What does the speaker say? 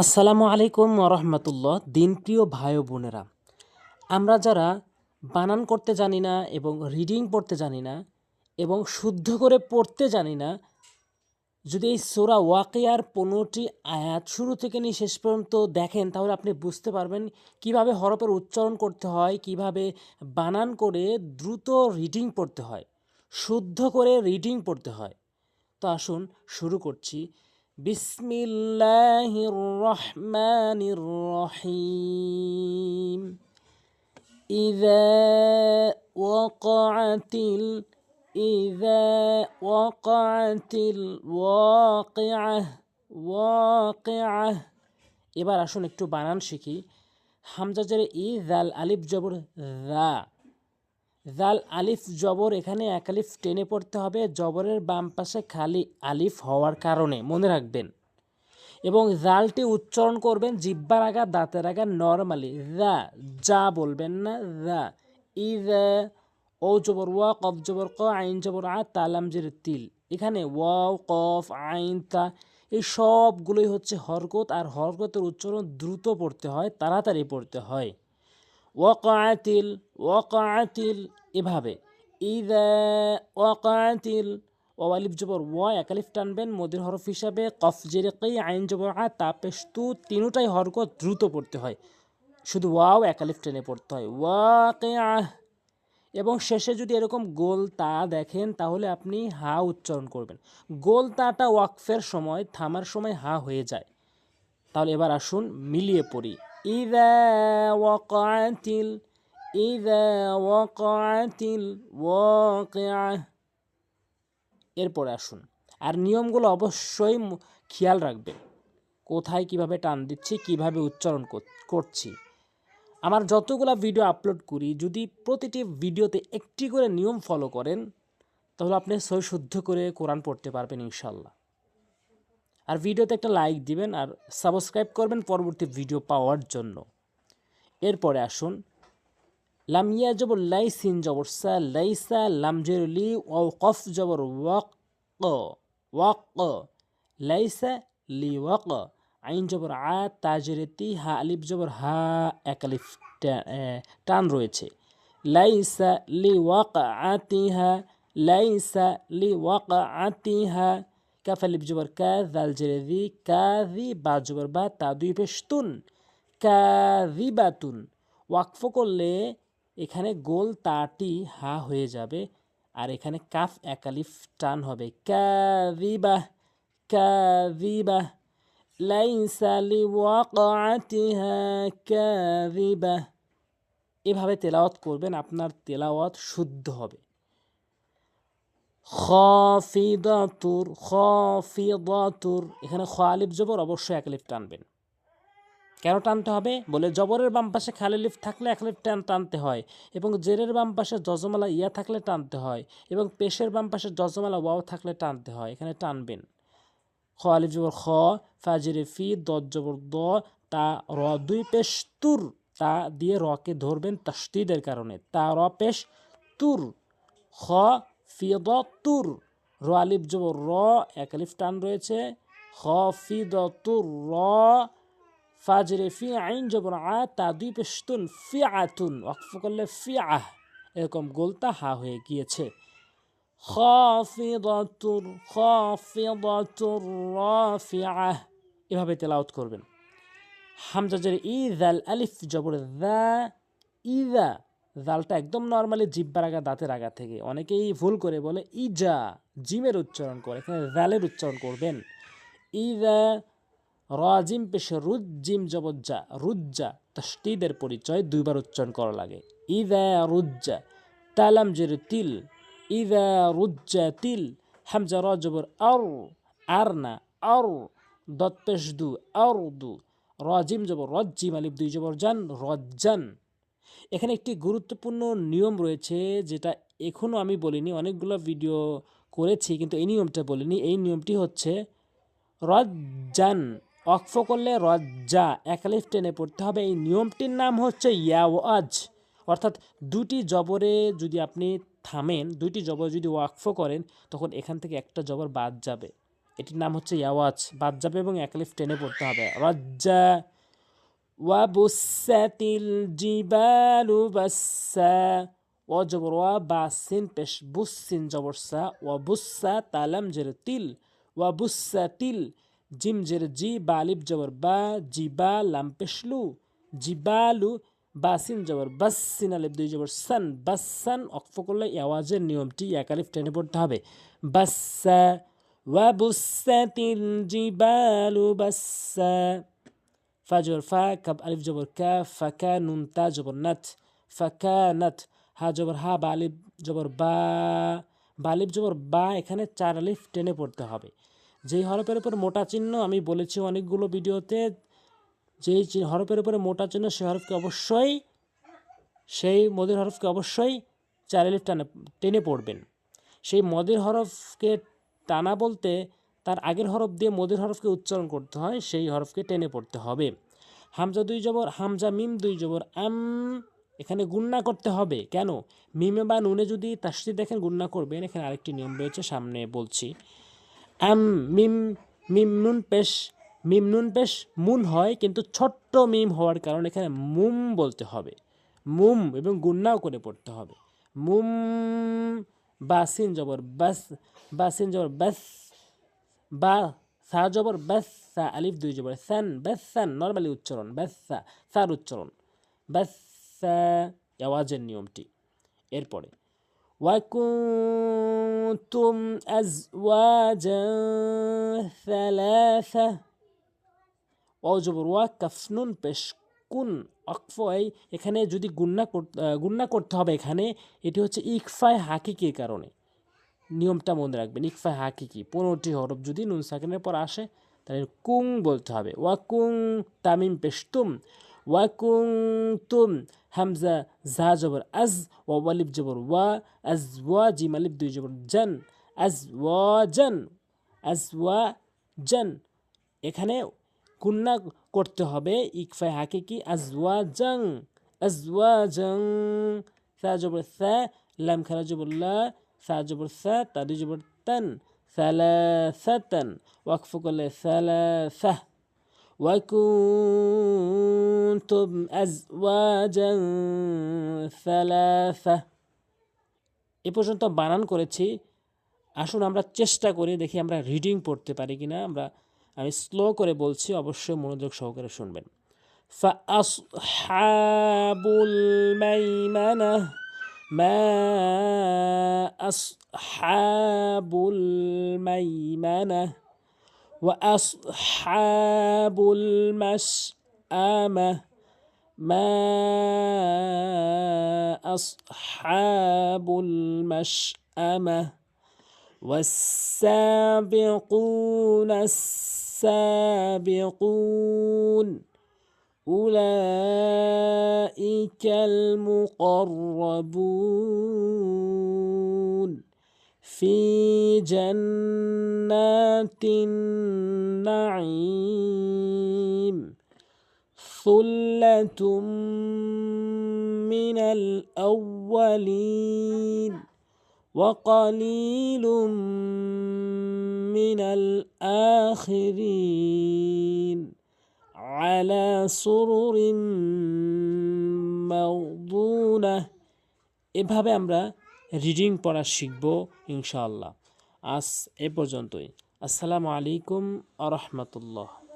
আসসালামু আলাইকুম রহমতুল্লাহ, দিনপ্রিয় ভাই বোনেরা। আমরা যারা বানান করতে জানি না এবং রিডিং পড়তে জানি না এবং শুদ্ধ করে পড়তে জানি না, যদি এই সোরা ওয়াকিয়ার পনেরোটি আয়াত শুরু থেকে নিয়ে শেষ পর্যন্ত দেখেন, তাহলে আপনি বুঝতে পারবেন কীভাবে হরফের উচ্চারণ করতে হয়, কীভাবে বানান করে দ্রুত রিডিং পড়তে হয়, শুদ্ধ করে রিডিং পড়তে হয়। তো আসুন শুরু করছি। বিসমিল্লাহির রহমানির রহিম إذا وقعت ال إذا وقعت الواقعة واقعة এবার আসুন একটু বানান শিখি হামজা জেরে ই জাল আলিফ জবর দা জাল আলিফ জবর এখানে এক আলিফ টেনে পড়তে হবে, জবরের বাম পাশে খালি আলিফ হওয়ার কারণে, মনে রাখবেন। এবং জালটি উচ্চারণ করবেন জিব্বার আগা দাঁতের আগা নর্মালি দা যা বলবেন না দা ই ও জবর, ওয়া, কফ জবর, ক, আইন জবর, আ তালাম জের, তিল। এখানে ওয়াও, কফ, আইন, তা, এই সবগুলোই হচ্ছে হরকত, আর হরকতের উচ্চারণ দ্রুত পড়তে হয়, তাড়াতাড়ি পড়তে হয়। ওয়াকাতিল ওয়াকাতিল এভাবে। ইদা ওয়াকাতিল, ওয়ালিফ জবর ওয়া একালিফ টানবেন মদির হরফ হিসাবে, কফ জেরে কই আইন জবর আ তাপেস্তু তিনটাই হরকত দ্রুত পড়তে হয়। শুধু ওয়াও একালিফ টেনে পড়তে হয়। ওয়াকে এবং শেষে যদি এরকম গোল তা দেখেন, তাহলে আপনি হা উচ্চারণ করবেন। গোল তাটা ওয়াকফের সময়, থামার সময় হা হয়ে যায়। তাহলে এবার আসুন মিলিয়ে পড়ি। ইদা ওয়াকাতিল ইদা ওয়াকাতিল ওয়াকিআ এরপরে আসুন। আর নিয়মগুলো অবশ্যই খেয়াল রাখবেন কোথায় কীভাবে টান দিচ্ছি, কীভাবে উচ্চারণ কর- করছি। আমার যতগুলো ভিডিও আপলোড করি, যদি প্রতিটি ভিডিওতে একটি করে নিয়ম ফলো করেন, তাহলে আপনি সই শুদ্ধ করে কোরআন পড়তে পারবেন ইনশাল্লাহ আর ভিডিওতে একটা লাইক দিবেন আর সাবস্ক্রাইব করবেন পরবর্তী ভিডিও পাওয়ার জন্য। এরপরে আসুন লামিয়া জবর লাইসিন জবর সা লাইসা লামজের লি ও কফ জবর ওয়াক ওয়াক লাইসা লি ওয়াক আইন জবর আ তাজের তি হা আলিফ জবর হা এক আলিফ টান রয়েছে লাইসা লি ওয়াক আতিহা লাইসা লি ওয়াক আতিহা কাফ আলিফ জবর কা দাল জেরে দি কা দি বা জবর বা তা দুই পেশতুন কাযিবাতুন ওয়াকফ করলে এখানে গোল তাটি হা হয়ে যাবে আর এখানে কাফ একালিফ টান হবে। কাযিবা কাযিবা, লাইসা লিওয়াকাতিহা কাযিবা। এভাবে তেলাওয়াত করবেন, আপনার তেলাওয়াত শুদ্ধ হবে। খাফিদাতুর খাফিদাতুর। এখানে খালিফ জবর অবশ্যই এক লিফ টানবেন। কেন টানতে হবে? বলে জবরের বাম পাশে খালি লিফ থাকলে এক লিফ টান টানতে হয় এবং জেরের বাম পাশে জজমালা ইয়া থাকলে টানতে হয় এবং পেশের বাম পাশে যজমালা ওয়াও থাকলে টানতে হয়। এখানে টানবেন। খ, আলিফ জবর খ ফাজিরে ফি, দত জবর দ, তা, র দুই পেশ তুর। তা দিয়ে রকে ধরবেন তাস্তিদের কারণে। তা, র পেশ তুর। খ, ফি, দ তুর। র, আলিফ জবর র, এক আলিফ টান রয়েছে। খ, ফি, দ তুর। র ফাজরে ফি আইন জবর আ তা দুই পেশতুন ফি আতুন ওয়াকফ করলে ফি এরকম গোলতা হা হয়ে গিয়েছে। খাফিদাতুর খাফিদাতুর রাফিআহ এভাবে তেলাওয়াত করবেন। হামজা জের ই জাল আলিফ জবর দা, ইদা। জালটা একদম নর্মালি জিব্বার আগা, দাঁতের আগা থেকে। অনেকেই ভুল করে বলে ইজা, জিমের উচ্চারণ করে, এখানে জালের উচ্চারণ করবেন। ইদা রাজিম পেশে রুজ্জিম জবজ্জা, রুজ্জা তস্তিদের পরিচয় দুইবার উচ্চারণ করা লাগে। ইদা রুজ্জা তালাম জের তিল, ইদা রুজ্জা তিল, হামজা রজবর আর আর না আর, দত পেশ দু আর দু, রাজিম জবর রজ্জিম আলিফ, দুই জবর জান, রজ্জান। এখানে একটি গুরুত্বপূর্ণ নিয়ম রয়েছে যেটা এখনও আমি বলিনি, অনেকগুলো ভিডিও করেছি কিন্তু এই নিয়মটা বলিনি। এই নিয়মটি হচ্ছে রজ্জান। অক্ফ করলে রজ্জা, একালিফ টেনে পড়তে হবে। এই নিয়মটির নাম হচ্ছে ইয়াওয়াজ। অর্থাৎ দুটি জবরে যদি আপনি থামেন, দুটি জবর যদি ওয়াকফ করেন, তখন এখান থেকে একটা জবর বাদ যাবে। এটির নাম হচ্ছে ইয়াওয়াজ। বাদ যাবে এবং একালিফ টেনে পড়তে হবে। রজ্জা ওয়াবুসাতিল জিবালু বাসা ও জবর ওয়া বা সিন পেশ বুসিন জবর সা ওয়া বুসা তালাম জের তিল ওয়া বুসা তিল জিমজের জি বালিব জবর বা জিবা লাম পেশলু জিবালু বাসিন জবর বাস সিন আলিফ দুই জবর সান বাসান অক্ফ করলে আওয়াজের নিয়মটি এক আলিফ টেনে পড়তে হবে বাসা ওয়াবুসাতিল জিবালু বাসা ফা জবর ফা কাব আলিফ জবর কা ফাকা নুন তা জবর নাত ফাকা নাত হা জবর হা বালিব জবর বা বালিব জবর বা এখানে চার আলিফ টেনে পড়তে হবে যেই হরফের উপর মোটা চিহ্ন আমি বলেছি অনেকগুলো ভিডিওতে, যেই হরফের উপরে মোটা চিহ্ন সেই হরফকে অবশ্যই, সেই মদের হরফকে অবশ্যই চার আলিফ টানে, টেনে পড়বেন। সেই মদের হরফকে টানা বলতে তার আগের হরফ দিয়ে মদের হরফকে উচ্চারণ করতে হয়, সেই হরফকে টেনে পড়তে হবে। হামজা দুই জবর, হামজা মিম দুই জবর, আম এখানে গুন্না করতে হবে। কেন? মিমে বা নুনে যদি তাসদি দেখেন গুন্না করবেন। এখানে আরেকটি নিয়ম রয়েছে, সামনে বলছি। আম মিম মিম নুন পেশ, মিম নুন পেশ, মুন হয় কিন্তু ছোট্ট মিম হওয়ার কারণে এখানে মুম বলতে হবে। মুম এবং গুন্নাও করে পড়তে হবে। মুম বাসিন জবর, বাস বাসিন জবর, বাস, বা সা জবর, বাসা আলিফ দুই জবর সান বাসান নর্মালি উচ্চারণ, বাসা সার উচ্চারণ, বাসা আওয়াজের নিয়মটি। এরপরে وكنتم أزواجا ثلاثة অজবর ওয়া কাফনুন পেশ কুন অকফয় এখানে যদি গুন্না কর- আহ, গুন্না করতে হবে এখানে এটি হচ্ছে ইকফায় হাকিকির কারণে নিয়মটা মনে রাখবেন ইকফা হাকিকি পনেরোটি হরফ যদি নুন সাকিনের পর আসে তাহলে কুং বলতে হবে ওয়াকুং তামিম পেশতুম ওয়াকুং তুম হামজা জা জবর আজ ওয়া ওয়ালিব জবর ওয়া আজ ওয়া জিম আলিফ দুই জবর জান আজ ওয়া জান আজ ওয়া জান এখানে কুন্না করতে হবে ইকফায় হাকিকি আজওয়া জং আজওয়া জং সা জবর সা, লাম খারা জবর লা, সা জবর সা তাদি জবর তান, সালাসাতান, ওয়াকফ করলে সালাসা। وكنتم أزواجا ثلاثة এ পর্যন্ত বানান করেছি আসুন আমরা চেষ্টা করি দেখি আমরা রিডিং পড়তে পারি কিনা আমরা আমি স্লো করে বলছি অবশ্যই মনোযোগ সহকারে শুনবেন فأصحاب الميمنة ما أصحاب الميمنة وأصحاب المشأمة ما أصحاب المشأمة والسابقون السابقون أولئك المقربون في جنات النعيم ثلة من الأولين وقليل من الآخرين على سرر موضونة এভাবে আমরা রিডিং পড়া শিখব ইনশাআল্লাহ। আজ এ পর্যন্তই। আসসালামু আলাইকুম আ রহমতুল্লাহ।